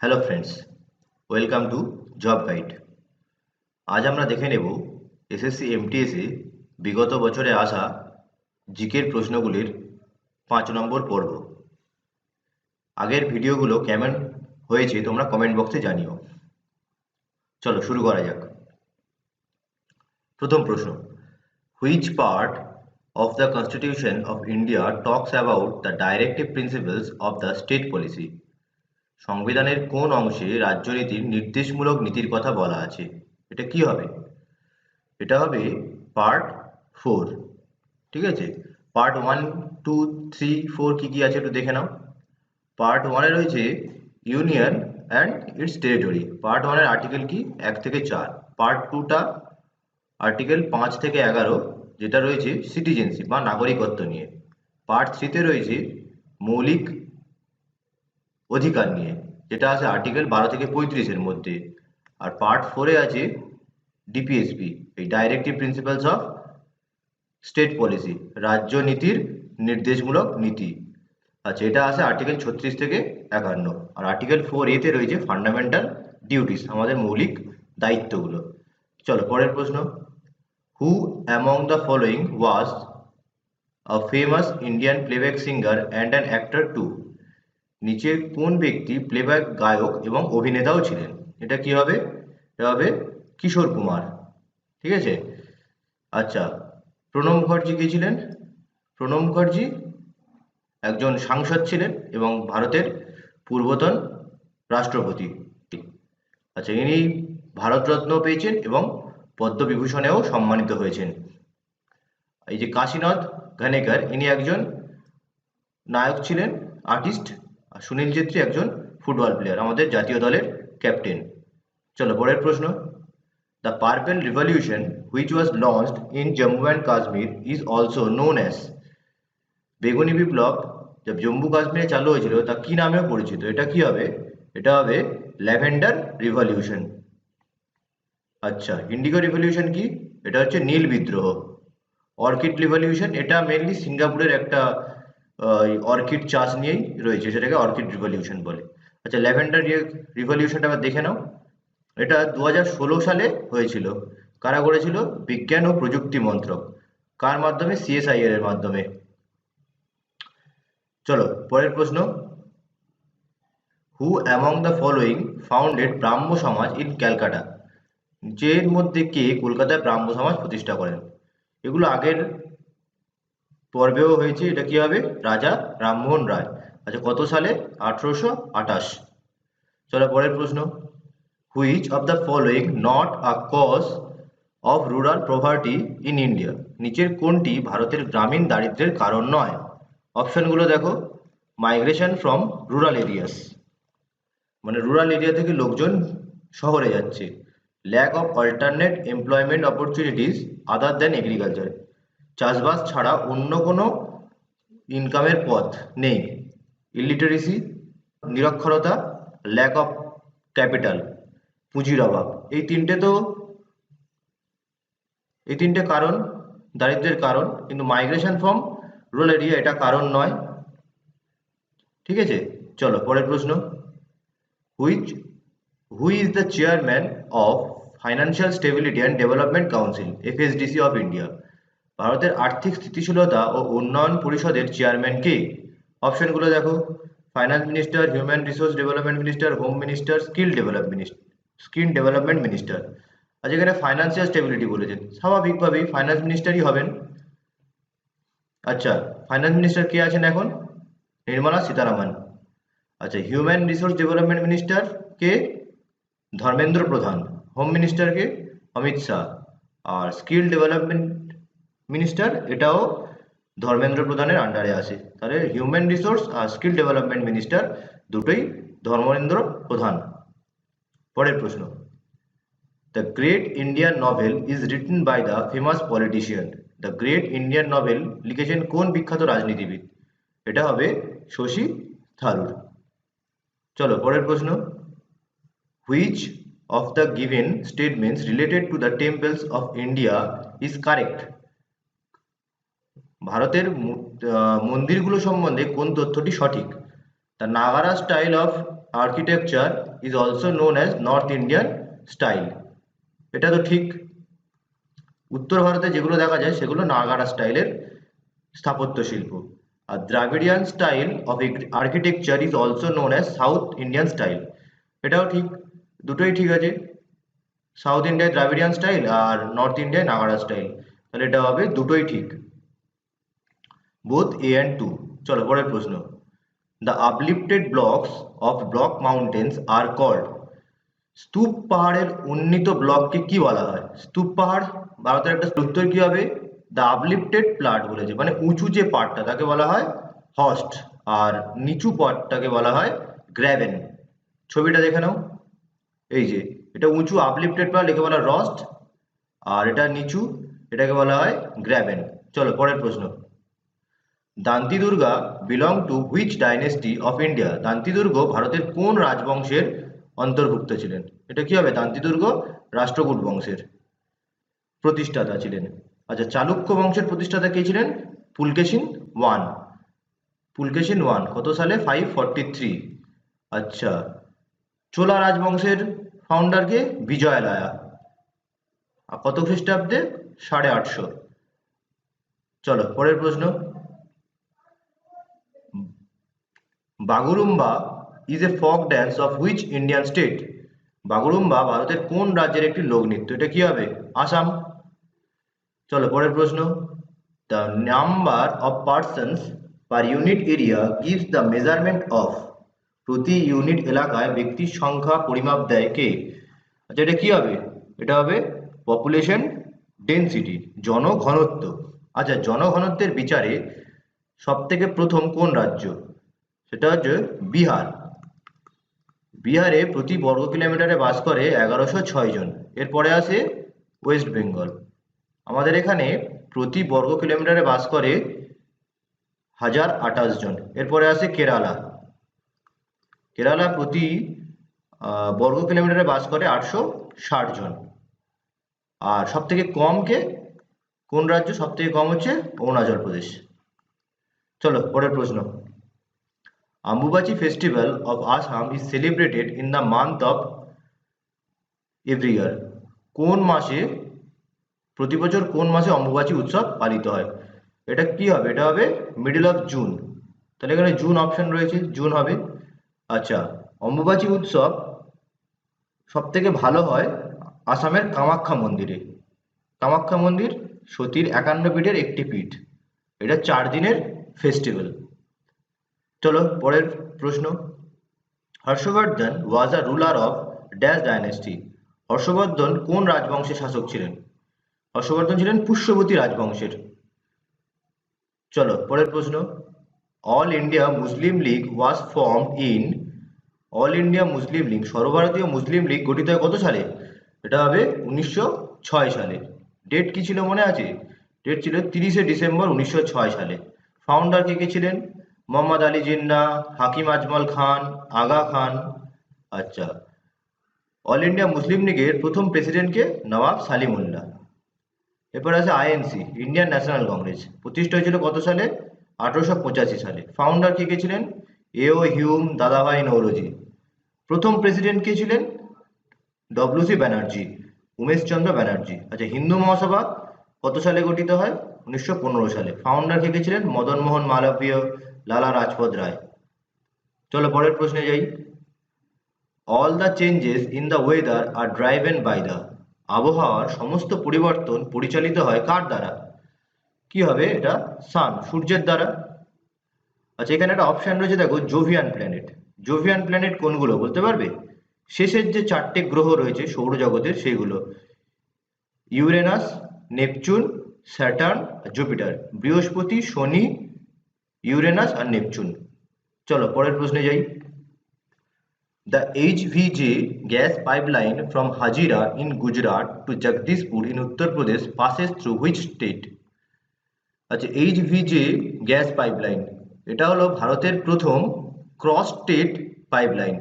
Hello friends welcome to job guide আজ আমরা দেখে নেব এসএসসি এমটিএসে বিগত বছরে আসা জিকের প্রশ্নগুলির পাঁচ নম্বর পর্ব। আগের ভিডিওগুলো কেমন হয়েছে তোমরা কমেন্ট বক্সে জানিও। চলো শুরু করা যাক। প্রথম প্রশ্ন which part of the Constitution of India talks about the directive principles of the state policy. সংবিধানের কোন অংশে রাজ্যনীতির নির্দেশমূলক নীতির কথা বলা আছে? এটা কি হবে? এটা হবে পার্ট ফোর ঠিক আছে? Part one two three four কী কী আছে একটু দেখে নাও। পার্ট ওয়ানে রয়েছে union and its territory part ওয়ানের আর্টিকেল কি? এক থেকে চার। পার্ট টুটা আর্টিকেল পাঁচ থেকে এগারো, যেটা রয়েছে সিটিজেনশিপ বা নাগরিকত্ব নিয়ে। পার্ট থ্রিতে রয়েছে মৌলিক অধিকার নিয়ে, যেটা আছে আর্টিকেল বারো থেকে পঁয়ত্রিশের মধ্যে। আর পার্ট ফোরে আছে ডিপিএসপি এই directive principles of state policy রাজ্য নীতির নির্দেশমূলক নীতি। আচ্ছা এটা আছে আর্টিকেল ছত্রিশ থেকে একান্ন। আর আর্টিকেল ফোর এতে রয়েছে ফান্ডামেন্টাল ডিউটিস আমাদের মৌলিক দায়িত্বগুলো। চলো, পরের প্রশ্ন। Who among the following was a famous Indian playback singer and an actor two নিচে কোন ব্যক্তি প্লেব্যাক গায়ক এবং অভিনেতাও ছিলেন? এটা কি হবে? এটা হবে কিশোর কুমার। ঠিক আছে? আচ্ছা প্রণব মুখার্জি কে ছিলেন? প্রণব মুখার্জি একজন সাংসদ ছিলেন এবং ভারতের পূর্বতন রাষ্ট্রপতি। আচ্ছা ইনি ভারতরত্ন পেয়েছেন এবং পদ্মবিভূষণেও সম্মানিত হয়েছেন। এই যে কাশীনাথ ঘানেকার ইনি একজন নায়ক ছিলেন আর্টিস্ট আর সুনীল ছেত্রী একজন ফুটবল প্লেয়ার আমাদের জাতীয় দলের ক্যাপ্টেন চলো, পরের প্রশ্ন। The purple revolution which was launched in Jammu and Kashmir is also known as বেগুনি বিপ্লব। যা জম্মু কাশ্মীরে চালু হয়েছিল, তা কি নামেও পরিচিত? এটা কি হবে? এটা হবে ল্যাভেন্ডার রিভলিউশন আচ্ছা ইন্ডিগো রিভলিউশন কি? এটা হচ্ছে নীল বিদ্রোহ। অর্কিড রিভলিউশন এটা মেনলি সিঙ্গাপুরের একটা অর্কিড চাষ নিয়েই রয়েছে সেটাকে অর্কিড রিভলিউশন বলে। আচ্ছা ল্যাভেন্ডার রিভলিউশনটা আবার দেখে নাও। এটা দু হাজার ষোলো সালে হয়েছিল। কারা করেছিল? বিজ্ঞান ও প্রযুক্তি মন্ত্রক। কার মাধ্যমে? সিএসআইআর এর মাধ্যমে। চলো, পরের প্রশ্ন। Who among the following founded Brahmo Samaj in Calcutta নিচের মধ্যে কে কলকাতায় ব্রাহ্ম সমাজ প্রতিষ্ঠা করেন? এগুলো আগের পর্বেও হয়েছে, এটা কি হবে? রাজা রামমোহন রায়। আচ্ছা কত সালে? আঠারোশো আঠাশ। চলো পরের প্রশ্ন। Which of the following not a cause of rural poverty in India নিচের কোনটি ভারতের গ্রামীণ দারিদ্র্যের কারণ নয়? অপশনগুলো দেখো। মাইগ্রেশন ফ্রম রুরাল এরিয়াস মানে রুরাল এরিয়া থেকে লোকজন শহরে যাচ্ছে। Lack of alternate employment opportunities other than agriculture চাষবাস ছাড়া অন্য কোনো ইনকামের পথ নেই। ইলিটারেসি নিরক্ষরতা ল্যাক অফ ক্যাপিটাল পুঁজির অভাব। এই তিনটে তো, এই তিনটে কারণ, দারিদ্রের কারণ, কিন্তু মাইগ্রেশন ফ্রম রুরাল এরিয়া এটা কারণ নয়। ঠিক আছে? চলো, পরের প্রশ্ন। Which who is the chairman of financial stability and development council FSDC of India ভারতের আর্থিক স্থিতিশীলতা ও উন্নয়ন পরিষদের চেয়ারম্যান কে? অপশনগুলো দেখো। Finance minister human resource development minister home minister skill development skill development minister আজ এখানে ফাইন্যান্সিয়াল স্টেবিলিটি বলেছেন স্বাভাবিকভাবেই ফাইন্যান্স মিনিস্টারই হবেন। আচ্ছা ফাইন্যান্স মিনিস্টার কে আছেন এখন? নির্মলা সীতারামন। আচ্ছা হিউম্যান রিসোর্স ডেভেলপমেন্ট মিনিস্টার কে? ধর্মেন্দ্র প্রধান। হোম মিনিস্টার কে? অমিত শাহ। আর স্কিল ডেভেলপমেন্ট মিনিস্টার এটাও ধর্মেন্দ্র প্রধানের আন্ডারে আছে। তাহলে হিউম্যান রিসোর্স আর স্কিল ডেভেলপমেন্ট মিনিস্টার দুটোই ধর্মেন্দ্র প্রধান। পরের প্রশ্ন। The great Indian novel is written by the famous politician the great Indian novel লিখেছেন কোন বিখ্যাত রাজনীতিবিদ? এটা হবে শশী থারুর। চলো, পরের প্রশ্ন। Which of the given statements related to the temples of India is correct? ভারতের মন্দিরগুলো সম্বন্ধে কোন তথ্যটি সঠিক? The Nagara style of architecture is also known as north Indian style এটা তো ঠিক। উত্তর ভারতে যেগুলো দেখা যায় সেগুলো নাগারা স্টাইলের স্থাপত্য শিল্প। আর Dravidian style of architecture is also known as south Indian style এটাও ঠিক। দুটোই ঠিক আছে। সাউথ ইন্ডিয়ায় দ্রাবিডিয়ান স্টাইল আর নর্থ ইন্ডিয়ায় নাগারা স্টাইল তাহলে এটা হবে দুটোই ঠিক। বোথ এ অ্যান্ড টু চলো, পরের প্রশ্ন। The uplifted blocks of block mountains are called স্তূপ পাহাড়ের উন্নীত ব্লককে কি বলা হয়? স্তূপ পাহাড়, ভারতের একটা উত্তর কি হবে? দ্য আপলিফটেড প্লাট বলেছে মানে উঁচু যে পাটটা তাকে বলা হয় হস্ট আর নিচু পাটটাকে বলা হয় গ্র্যাভেন ছবিটা দেখে নাও। এই যে, এটা উঁচু আপলিফটেড প্লাট একে বলা রস্ট আর এটা নিচু, এটাকে বলা হয় গ্র্যাভেন চলো, পরের প্রশ্ন। Danti Durga belong to which dynasty of India Danti Durga ভারতের কোন রাজবংশের অন্তর্ভুক্ত ছিলেন? এটা কি হবে? দান্তি দুর্গ রাষ্ট্রকূট বংশের প্রতিষ্ঠাতা ছিলেন। আচ্ছা চালুক্য বংশের প্রতিষ্ঠাতা কে ছিলেন? পুলকেশিন ওয়ান। পুলকেশিন ওয়ান, কত সালে? ফাইভ ফর্টি থ্রি আচ্ছা চোলা রাজবংশের ফাউন্ডারকে বিজয়লায়া আর কত খ্রিস্টাব্দে? সাড়ে আটশো। চলো, পরের প্রশ্ন। Bagurumba is a folk dance of which Indian state Bagurumba ভারতের কোন রাজ্যের একটি লোকনৃত্য এটা কি হবে? আসাম। চলো, পরের প্রশ্ন। The number of persons per unit area gives the measurement of প্রতি ইউনিট এলাকায় ব্যক্তির সংখ্যা পরিমাপ দেয় কে? আচ্ছা এটা কি হবে? এটা হবে পপুলেশন ডেন্সিটি জনঘনত্ব। আচ্ছা জনঘনত্বের বিচারে সব থেকে প্রথম কোন রাজ্য? সেটা হচ্ছে বিহার। বিহারে প্রতি বর্গ কিলোমিটারে বাস করে এগারোশো ছয় জন। এরপরে আসে ওয়েস্ট বেঙ্গল। আমাদের এখানে প্রতি বর্গ কিলোমিটারে বাস করে হাজার আঠাশ জন। এরপরে আসে কেরালা। কেরালা প্রতি বর্গ কিলোমিটারে বাস করে আটশো ষাট জন। আর সব থেকে কম কে? কোন রাজ্য সব থেকে কম হচ্ছে? অরুণাচল প্রদেশ। চলো, পরের প্রশ্ন। Ambubachi festival of Assam is celebrated in the month of every year. কোন মাসে? প্রতি বছর কোন মাসে অম্বুবাচী উৎসব পালিত হয়? এটা কি হবে? এটা হবে মিডল অফ জুন তাহলে এখানে জুন অপশন রয়েছে। জুন হবে। আচ্ছা অম্বুবাচী উৎসব সব থেকে ভালো হয় আসামের কামাখ্যা মন্দিরে। কামাখ্যা মন্দির সতীর একান্ন পীঠের একটি পীঠ। এটা চার দিনের ফেস্টিভ্যাল চলো, পরের প্রশ্ন। Harshavardhana was a ruler of dash dynasty Harshavardhana কোন রাজবংশের শাসক ছিলেন? হর্ষবর্ধন ছিলেন পুষ্যবতী রাজবংশের। চলো, পরের প্রশ্ন। All India Muslim League was form in all India Muslim League সর্বভারতীয় মুসলিম লীগ গঠিত হয় কত সালে? এটা হবে উনিশশো ছয় সালে। ডেট কি ছিল মনে আছে? ডেট ছিল তিরিশে ডিসেম্বর উনিশশো ছয় সালে। ফাউন্ডার কে কে ছিলেন? মোহাম্মদ আলী জিন্না, হাকিম আজমল খান, আগা খান। আচ্ছা অল ইন্ডিয়া মুসলিম লীগের প্রথম প্রেসিডেন্টকে নবাব সালিমুল্লাহ। এরপর আছে আইএনসি ইন্ডিয়ান ন্যাশনাল কংগ্রেস প্রতিষ্ঠা হয়েছিল কত সালে? আঠারোশো পঁচাশি সালে। ফাউন্ডার কে কে ছিলেন? এও হিউম দাদাভাই নৌরজি। প্রথম প্রেসিডেন্ট কে ছিলেন? ডব্লিউসি ব্যানার্জি উমেশচন্দ্র ব্যানার্জি। আচ্ছা হিন্দু মহাসভা কত সালে গঠিত হয়? উনিশশো পনেরো সালে। ফাউন্ডার কে কে ছিলেন? মদন মোহন মালবীয় লালা রাজপথ রায়। চলো পরের প্রশ্নে যাই। All the changes in the weather are driven by the আবহাওয়ার সমস্ত পরিবর্তন পরিচালিত হয় কার দ্বারা? কি হবে এটা? সান সূর্যের দ্বারা। আচ্ছা এখানে একটা অপশান রয়েছে, দেখো জোভিয়ান প্ল্যানেট জোভিয়ান প্ল্যানেট কোনগুলো, বলতে পারবে? শেষের যে চারটে গ্রহ রয়েছে সৌরজগতের, সেইগুলো। ইউরেনাস নেপচুন স্যাটার্ন জুপিটার বৃহস্পতি, শনি ইউরেনাস আর নেপচুন চলো, পরের প্রশ্নে যাই। The HVJ gas pipeline from Hazira in Gujarat to Jagdishpur in Uttar Pradesh passes through which state আচ্ছা এইচভিজে গ্যাস পাইপলাইন এটা হলো ভারতের প্রথম ক্রস স্টেট পাইপলাইন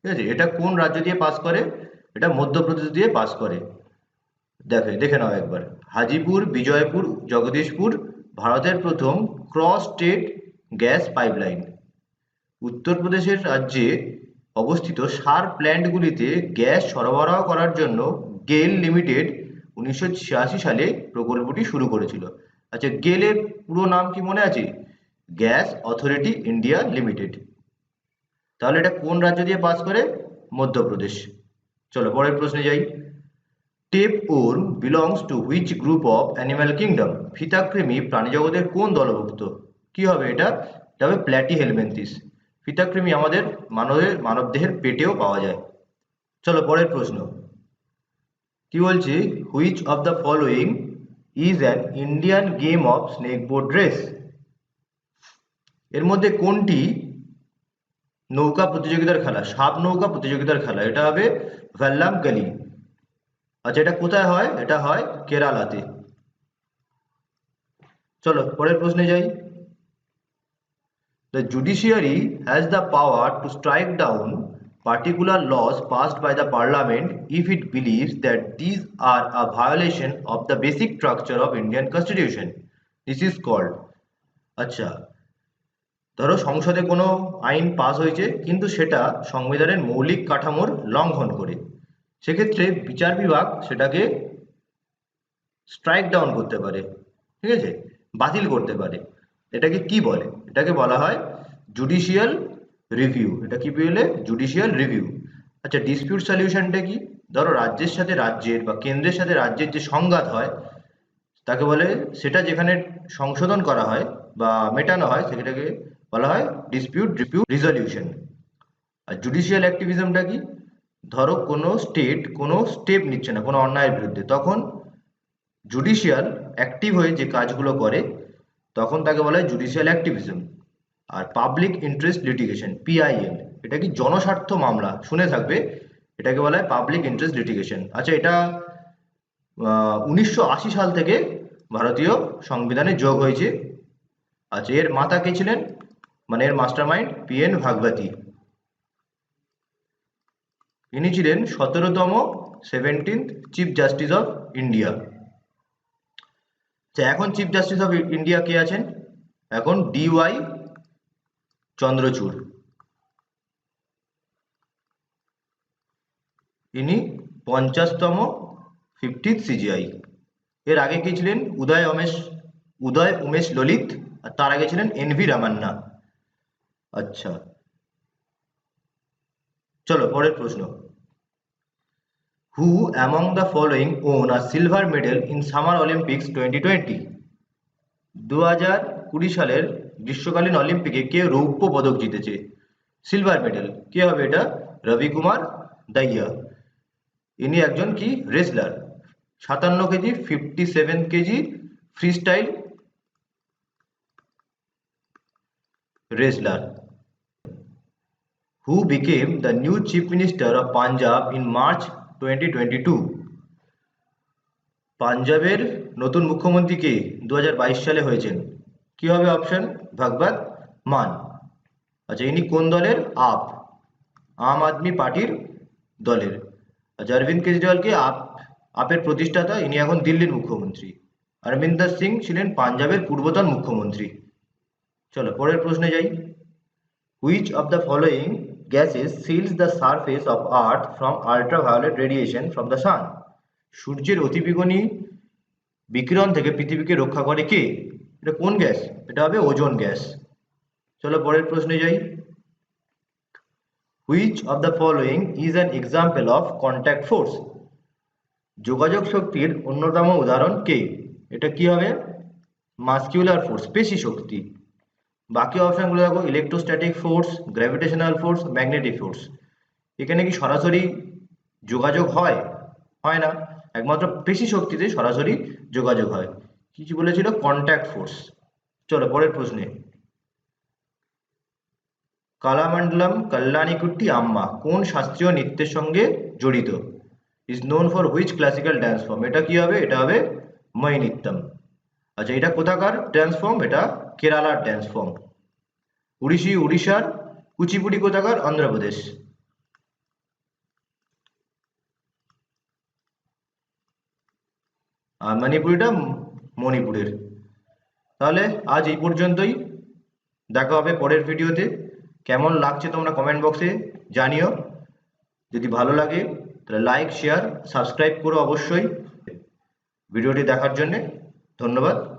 ঠিক আছে, এটা কোন রাজ্য দিয়ে পাস করে? এটা মধ্যপ্রদেশ দিয়ে পাস করে। দেখে দেখে নাও একবার। হাজিপুর, বিজয়পুর, জগদীশপুর ভারতের প্রথম ক্রস স্টেট গ্যাস পাইপলাইন উত্তরপ্রদেশের রাজ্যে অবস্থিত সার প্ল্যান্টগুলিতে গ্যাস সরবরাহ করার জন্য গেল লিমিটেড উনিশশো ছিয়াশি সালে প্রকল্পটি শুরু করেছিল। আচ্ছা গেলের পুরো নাম কি মনে আছে? গ্যাস অথরিটি ইন্ডিয়া লিমিটেড তাহলে এটা কোন রাজ্য দিয়ে পাস করে? মধ্যপ্রদেশ। চলো, পরের প্রশ্নে যাই। Tape worm belongs to which group of animal kingdom ফিতাকৃমি প্রাণীজগতের কোন দলভুক্ত? কি হবে এটা? এটা হবে প্ল্যাটি হেলমেন্থিস ফিতাকৃমি আমাদের মানবের, মানবদেহের পেটেও পাওয়া যায়। চলো পরের প্রশ্ন। কি বলছে? Which of the following is an Indian game of snake board race এর মধ্যে কোনটি নৌকা প্রতিযোগিতার খেলা? সাপ নৌকা প্রতিযোগিতার খেলা। এটা হবে ভ্যাল্লাম গালি। আচ্ছা এটা কোথায় হয়? এটা হয় কেরালাতে। চলো, পরের প্রশ্নে যাই। The judiciary has the power to strike down particular laws passed by the parliament if it believes that this are a violation of the basic structure of Indian constitution this is called আচ্ছা ধরো সংসদে কোনো আইন pass হয়েছে, কিন্তু সেটা সংবিধানের মৌলিক কাঠামোর লঙ্ঘন করে। সেক্ষেত্রে বিচার বিভাগ সেটাকে স্ট্রাইক ডাউন করতে পারে, ঠিক আছে? বাতিল করতে পারে। এটাকে কি বলে? এটাকে বলা হয় জুডিশিয়াল রিভিউ এটা কি বলে জুডিশিয়াল রিভিউ আচ্ছা ডিসপিউট সলিউশনটা কি? ধরো রাজ্যের সাথে রাজ্যের বা কেন্দ্রের সাথে রাজ্যের যে সংঘাত হয়, তাকে বলে সেটা যেখানে সংশোধন করা হয় বা মেটানো হয়, সেটাকে বলা হয় ডিসপিউট রিপিউট রিজলিউশন আর জুডিশিয়াল অ্যাক্টিভিজমটা কি? ধরো কোনো স্টেট কোনো স্টেপ নিচ্ছে না, কোনো অন্যায়ের বিরুদ্ধে, তখন জুডিশিয়াল অ্যাক্টিভ হয়ে যে কাজগুলো করে, তখন তাকে বলা হয় জুডিশিয়াল অ্যাক্টিভিজম আর পাবলিক ইন্টারেস্ট লিটিগেশন পিআইএল এটা কি জনস্বার্থ মামলা? শুনে থাকবে, এটাকে বলা হয় পাবলিক ইন্টারেস্ট লিটিগেশন আচ্ছা এটা উনিশশো আশি সাল থেকে ভারতীয় সংবিধানে যোগ হয়েছে। আচ্ছা এর মাতা কে ছিলেন? মানে এর mastermind P N Bhagwati ইনি ছিলেন সতেরোতম seventeenth chief justice of India আচ্ছা এখন চিফ জাস্টিস অফ ইন্ডিয়া কে আছেন? এখন ডিওয়াই চন্দ্রচূড়। ইনি পঞ্চাশতম ফিফটিথ সিজিআই এর আগে কে ছিলেন? উদয় উমেশ উদয় উমেশ ললিত, আর তার আগে ছিলেন এন ভি রামান্না। আচ্ছা চলো, পরের প্রশ্ন। Who among the following won a silver medal in summer Olympics twenty twenty দু হাজার কুড়ি সালের গ্রীষ্মকালীন অলিম্পিকে কে রৌপ্য পদক জিতেছে? সিলভার মেডেল কে হবে এটা? রবি কুমার দাইয়া। ইনি একজন কি? রেসলার সাতান্ন KG fifty seven KG freestyle wrestler who became the new chief minister of Punjab in March 2022 পাঞ্জাবের নতুন মুখ্যমন্ত্রী কে দু সালে হয়েছেন? কি হবে অপশন ভাগবত মান। আচ্ছা ইনি কোন দলের? আপ। আম আদমি পার্টির দলের। আচ্ছা অরবিন্দ কেজরিওয়ালকে আপ, আপের প্রতিষ্ঠাতা? ইনি এখন দিল্লির মুখ্যমন্ত্রী। অরবিন্দর সিং ছিলেন পাঞ্জাবের পূর্বতন মুখ্যমন্ত্রী। চলো, পরের প্রশ্নে যাই। Which of the following gases seals the surface of Earth from ultraviolet radiation from the sun? সূর্যের অতিবেগুনি বিকিরণ থেকে পৃথিবীকে রক্ষা করে কে? এটা কোন গ্যাস? এটা হবে ওজোন গ্যাস। চলো পরের প্রশ্নে যাই। Which of the following is an example of contact force যোগাযোগ শক্তির অন্যতম উদাহরণ কে? এটা কি হবে? মাস্কিউলার ফোর্স পেশি শক্তি। বাকি অপশনগুলো দেখো electrostatic force gravitational force magnetic force এখানে কি সরাসরি যোগাযোগ হয়? হয় না। একমাত্র পেশি শক্তিতে সরাসরি যোগাযোগ হয়। কিছু বলেছিল? কন্ট্যাক্ট ফোর্স চলো, পরের প্রশ্নে। কালামণ্ডলম, কল্যাণীকুট্টি, আম্মা, কোন শাস্ত্রীয় নৃত্যের সঙ্গে জড়িত? Is known for which classical dance form এটা কি হবে? এটা হবে ময় নৃত্যম আচ্ছা এটা কোথাকার ড্যান্স ফর্ম এটা কেরালার ড্যান্স ফর্ম উড়িষ্যি, উড়িষ্যার কুচিপুড়ি কোথাকার অন্ধ্রপ্রদেশ আর মণিপুরিটা মণিপুরের। তাহলে আজ এই পর্যন্তই। দেখা হবে পরের ভিডিওতে। কেমন লাগছে তোমরা কমেন্ট বক্সে জানিও। যদি ভালো লাগে, তাহলে লাইক শেয়ার সাবস্ক্রাইব করো অবশ্যই। ভিডিওটি দেখার জন্যে ধন্যবাদ।